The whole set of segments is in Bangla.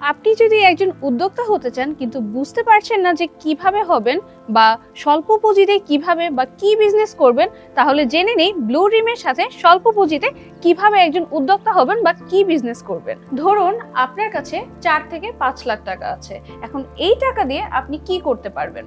আপনি যদি একজন উদ্যোক্তা হতে চান, কিন্তু বুঝতে পারছেন না যে কীভাবে হবেন বা স্বল্প পুঁজিতে কীভাবে বা কি বিজনেস করবেন, তাহলে জেনে নেই ব্লু রিমের সাথে স্বল্প পুঁজিতে কীভাবে একজন উদ্যোক্তা হবেন বা কি বিজনেস করবেন। ধরুন আপনার কাছে চার থেকে পাঁচ লাখ টাকা আছে। এখন এই টাকা দিয়ে আপনি কি করতে পারবেন?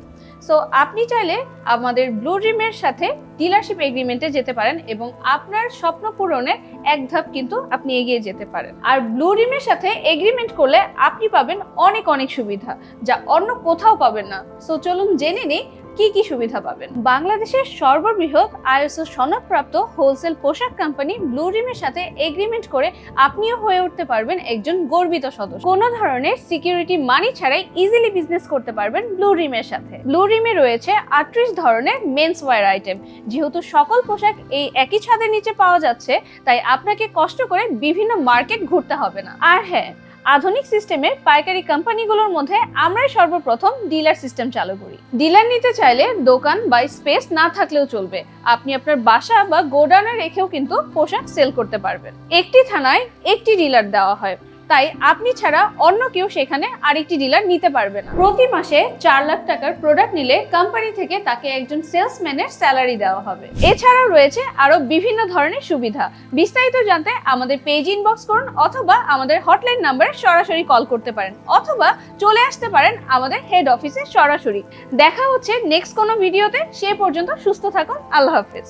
সো আপনি চাইলে আমাদের ব্লু রিমের সাথে ডিলারশিপ এগ্রিমেন্টে যেতে পারেন এবং আপনার স্বপ্ন পূরণে এক ধাপ কিন্তু আপনি এগিয়ে যেতে পারেন। আর ব্লু রিমের সাথে এগ্রিমেন্ট করলে আপনি পাবেন অনেক অনেক সুবিধা যা অন্য কোথাও পাবেন না। সো চলুন জেনে নিই কি কি সুবিধা পাবেন? বাংলাদেশের সর্ববৃহৎ আইএসও সনদপ্রাপ্ত হোলসেল পোশাক কোম্পানি ব্লু রিমের সাথে এগ্রিমেন্ট করে আপনিও হয়ে উঠতে পারবেন একজন গর্বিত সদস্য। কোনো ধরনের সিকিউরিটি মানি ছাড়াই ইজিলি বিজনেস করতে পারবেন ব্লু রিমের সাথে। ব্লু রিমে রয়েছে আটত্রিশ ধরনের মেন্স ওয়্যার আইটেম যেহেতু সকল পোশাক এই একই ছাদের নিচে পাওয়া যাচ্ছে, তাই আপনাকে কষ্ট করে বিভিন্ন মার্কেট ঘুরতে হবে না। আর হ্যাঁ আধুনিক সিস্টেমে পাইকারি কোম্পানিগুলোর মধ্যে আমরাই সর্বপ্রথম ডিলার সিস্টেম চালু করি। ডিলার নিতে চাইলে দোকান বা স্পেস না থাকলেও চলবে। আপনি আপনার বাসা বা গোডাউনে রেখেও কিন্তু পোশাক সেল করতে পারবেন। একটি থানায় একটি ডিলার দেওয়া হয়। তাই আপনি ছাড়া অন্য কেউ সেখানে আরেকটি ডিলার নিতে পারবে না। প্রতি মাসে চার লাখ টাকার প্রোডাক্ট নিলে কোম্পানি থেকে তাকে একজন সেলসম্যানের স্যালারি দেওয়া হবে। এছাড়াও রয়েছে আরও বিভিন্ন ধরনের সুবিধা। বিস্তারিত জানতে আমাদের পেজ ইনবক্স করুন অথবা আমাদের হটলাইন নাম্বারে সরাসরি কল করতে পারেন। অথবা চলে আসতে পারেন আমাদের হেড অফিসে সরাসরি। দেখা হচ্ছে নেক্সট কোনো ভিডিওতে সে পর্যন্ত সুস্থ থাকুন। আল্লাহ হাফেজ।